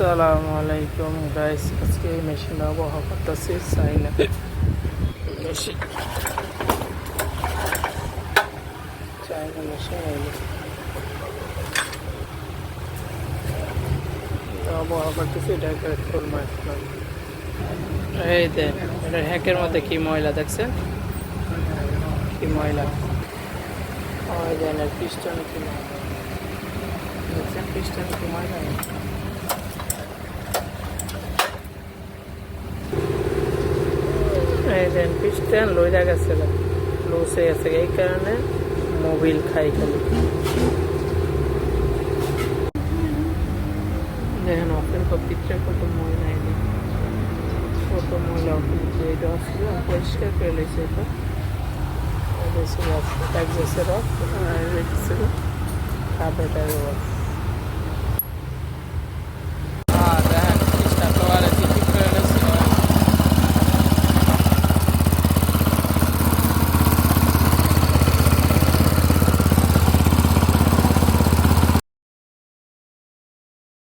আসসালামু আলাইকুম গাইস আজকে এই মেশিন ব্যবহার করতেছি চাইনা মেশিন চাইনা মেশিন ব্যবহার করতেছি, এটা একটা ফুল এই দেন এটার হ্যাকের মধ্যে কি ময়লা দেখছেন? কি ময়লা? ওই দেন পিস্টনে কি ময়লা? দেখছেন পিস্টনে কি ময়লা এই দেন পিস্টন লইয়া গেছে লুজ হয়ে গেছে এই কারণে মোবিল খাই খালি। দেখেন অফের ভিতরে কত ময়লা এনে কত ময়লা অফের এটা আসলে, পরিষ্কার করে লেছে এটা। এক রফ এক গেছে রফ ছিল রফ